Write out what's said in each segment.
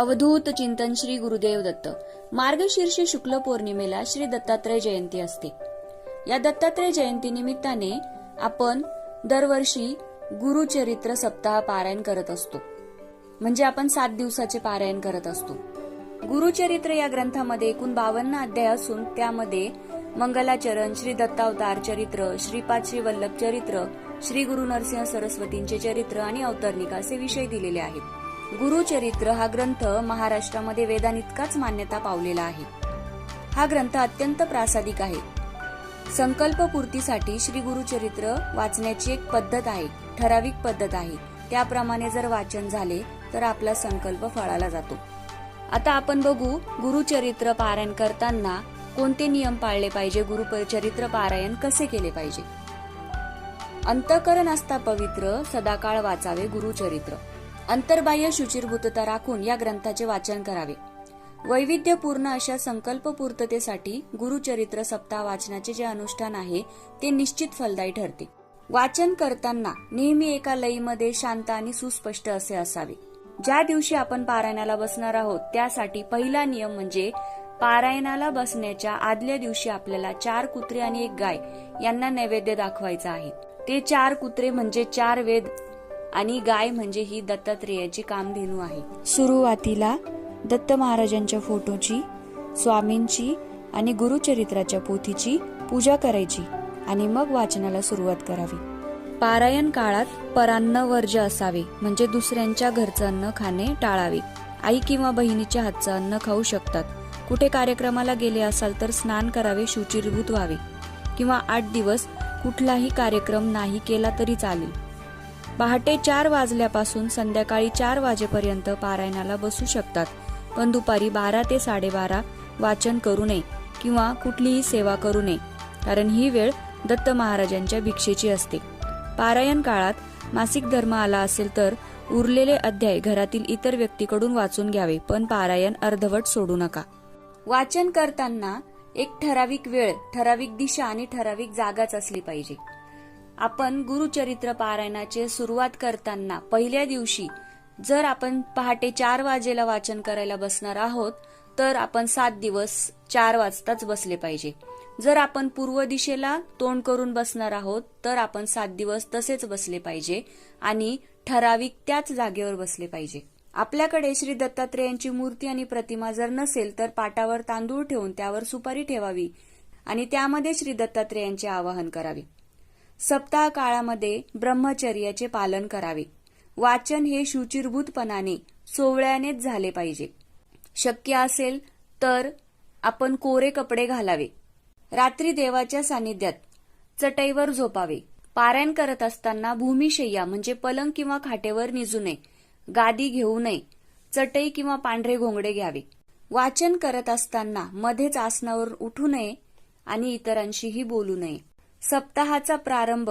अवधूत चिंतन श्री गुरुदेव दत्त. मार्गशीर्ष शुक्ल पौर्णिमेला श्री दत्तात्रय जयंती असते. या दत्तात्रय जयंती निमित्ताने आपण दरवर्षी गुरुचरित्र सप्ताह पारायण करत असतो. म्हणजे आपण सात दिवसाचे पारायण करत असतो. गुरुचरित्र या ग्रंथामध्ये एकूण बावन्न अध्याय असून त्यामध्ये मंगलाचरण श्री दत्तावतार चरित्र श्रीपाद श्री वल्लभ चरित्र श्री गुरु नरसिंह सरस्वतींचे चरित्र आणि अवतरणिका असे विषय दिलेले आहेत. गुरुचरित्र हा ग्रंथ महाराष्ट्रामध्ये वेदांइतकाच मान्यता पावलेला आहे. हा ग्रंथ अत्यंत प्रासादिक आहे. संकल्पपूर्तीसाठी श्री गुरुचरित्र वाचण्याची एक पद्धत आहे ठराविक पद्धत आहे. त्याप्रमाणे जर वाचन झाले तर आपला संकल्प फळाला जातो. आता आपण बघू गुरुचरित्र पारायण करताना कोणते नियम पाळले पाहिजे? गुरुचरित्र पारायण कसे केले पाहिजे? अंतकरण असता पवित्र सदाकाळ वाचावे गुरुचरित्र. अंतर्बाह्य शुचिरभूतता राखून या ग्रंथाचे वाचन करावे. वैविध्यपूर्ण अशा संकल्पपूर्ततेसाठी गुरुचरित्र सप्ताह वाचनाचे जे अनुष्ठान आहे ते निश्चित फलदायी ठरते. वाचन करताना नेहमी एका लईमध्ये शांत आणि सुस्पष्ट असे असावे. ज्या दिवशी आपण पारायणाला बसणार आहोत त्यासाठी पहिला नियम म्हणजे पारायणाला बसण्याच्या आदल्या दिवशी आपल्याला चार कुत्रे आणि एक गाय यांना नैवेद्य दाखवायचा आहे. ते चार कुत्रे म्हणजे चार वेद आणि गाय म्हणजे ही दत्तात्रेयाची कामधेनू आहे. सुरुवातीला दत्त महाराजांच्या फोटोची स्वामींची आणि गुरुचरित्राच्या पोथीची पूजा करायची आणि मग वाचनाला सुरुवात करावी. पारायण काळात परान्न वर्ज असावे म्हणजे दुसऱ्यांच्या घरचं अन्न खाणे टाळावे. आई किंवा बहिणीच्या हातचं अन्न खाऊ शकतात. कुठे कार्यक्रमाला गेले असाल तर स्नान करावे शुचिर्भूत व्हावे. किंवा आठ दिवस कुठलाही कार्यक्रम नाही केला तरी चालेल. पहाटे चार वाजल्यापासून संध्याकाळी चार वाजेपर्यंत पारायणाला बसू शकतात. पण दुपारी बारा ते साडेबारा वाचन करू नये किंवा कुठलीही सेवा करू नये कारण ही वेळ दत्त महाराजांच्या भिक्षेची असते. पारायण काळात मासिक धर्म आला असेल तर उरलेले अध्याय घरातील इतर व्यक्तीकडून वाचून घ्यावे पण पारायण अर्धवट सोडू नका. वाचन करताना एक ठराविक वेळ ठराविक दिशा आणि ठराविक जागाच असली पाहिजे. आपण गुरुचरित्र पारायणाचे सुरुवात करताना पहिल्या दिवशी जर आपण पहाटे चार वाजेला वाचन करायला बसणार आहोत तर आपण सात दिवस चार वाजताच बसले पाहिजे. जर आपण पूर्व दिशेला तोंड करून बसणार आहोत तर आपण सात दिवस तसेच बसले पाहिजे आणि ठराविक त्याच जागेवर बसले पाहिजे. आपल्याकडे श्री दत्तात्रेयांची मूर्ती आणि प्रतिमा जर नसेल तर पाटावर तांदूळ ठेवून त्यावर सुपारी ठेवावी आणि त्यामध्ये श्री दत्तात्रेयांचे आवाहन करावे. सप्ताह काळामध्ये ब्रह्मचर्याचे पालन करावे. वाचन हे शुचिरभूतपणाने सोवळ्यानेच झाले पाहिजे. शक्य असेल तर आपण कोरे कपडे घालावे. रात्री देवाच्या सानिध्यात चटईवर झोपावे. पारायण करत असताना भूमिशय्या म्हणजे पलंग किंवा खाटेवर निजू नये. गादी घेऊ नये. चटई किंवा पांढरे घोंगडे घ्यावे. वाचन करत असताना मध्येच आसनावर उठू नये आणि इतरांशीही बोलू नये. सप्ताहाचा प्रारंभ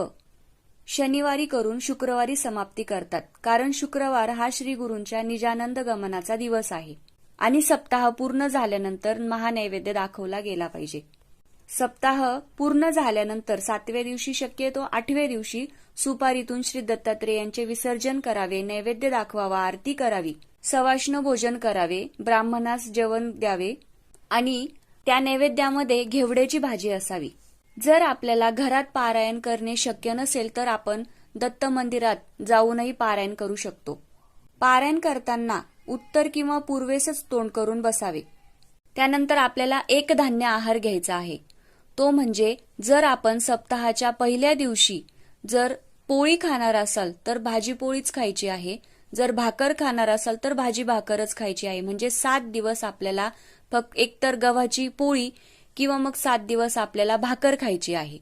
शनिवारी करून शुक्रवारी समाप्ती करतात. कारण शुक्रवार हा श्री गुरूंच्या निजानंद गमनाचा दिवस आहे. आणि सप्ताह पूर्ण झाल्यानंतर महानैवेद्य दाखवला गेला पाहिजे. सप्ताह पूर्ण झाल्यानंतर सातव्या दिवशी शक्यतो आठव्या दिवशी सुपारीतून श्री दत्तात्रेयांचे विसर्जन करावे नैवेद्य दाखवावा आरती करावी सवाष्ण भोजन करावे ब्राह्मणास जेवण द्यावे आणि त्या नैवेद्यामध्ये घेवड्याची भाजी असावी. जर आपल्याला घरात पारायण करणे शक्य नसेल तर आपण दत्त मंदिरात जाऊनही पारायण करू शकतो. पारायण करताना उत्तर किंवा पूर्वेसच तोंड करून बसावे. त्यानंतर आपल्याला एक धान्य आहार घ्यायचा आहे. तो म्हणजे जर आपण सप्ताहाच्या पहिल्या दिवशी जर पोळी खाणार असाल तर भाजी पोळीच खायची आहे. जर भाकर खाणार असाल तर भाजी भाकरच खायची आहे. म्हणजे सात दिवस आपल्याला फक्त एकतर गव्हाची पोळी किंवा मग सात दिवस आपल्याला भाकर खायची आहे.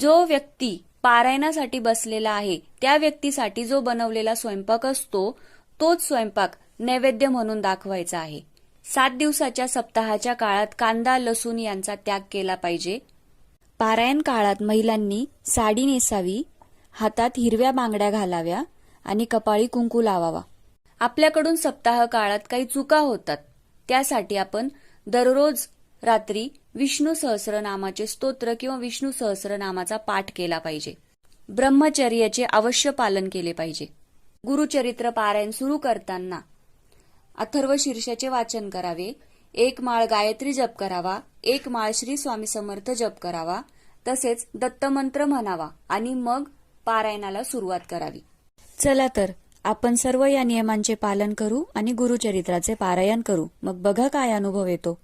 जो व्यक्ती पारायणासाठी बसलेला आहे त्या व्यक्तीसाठी जो बनवलेला स्वयंपाक असतो तोच स्वयंपाक नैवेद्य म्हणून दाखवायचा आहे. सात दिवसाच्या सप्ताहाच्या काळात कांदा लसूण यांचा त्याग केला पाहिजे. पारायण काळात महिलांनी साडी नेसावी हातात हिरव्या बांगड्या घालाव्या आणि कपाळी कुंकू लावावा. आपल्याकडून सप्ताह काळात काही चुका होतात त्यासाठी आपण दररोज रात्री विष्णू सहस्रनामाचे स्तोत्र किंवा विष्णू सहस्रनामाचा पाठ केला पाहिजे. ब्रह्मचर्याचे अवश्य पालन केले पाहिजे. गुरुचरित्र पारायण सुरू करताना अथर्व शीर्षाचे वाचन करावे. एक माळ गायत्री जप करावा. एक माळ श्री स्वामी समर्थ जप करावा. तसेच दत्तमंत्र म्हणावा आणि मग पारायणाला सुरुवात करावी. चला तर आपण सर्व या नियमांचे पालन करू आणि गुरुचरित्राचे पारायण करू. मग बघा काय अनुभव येतो.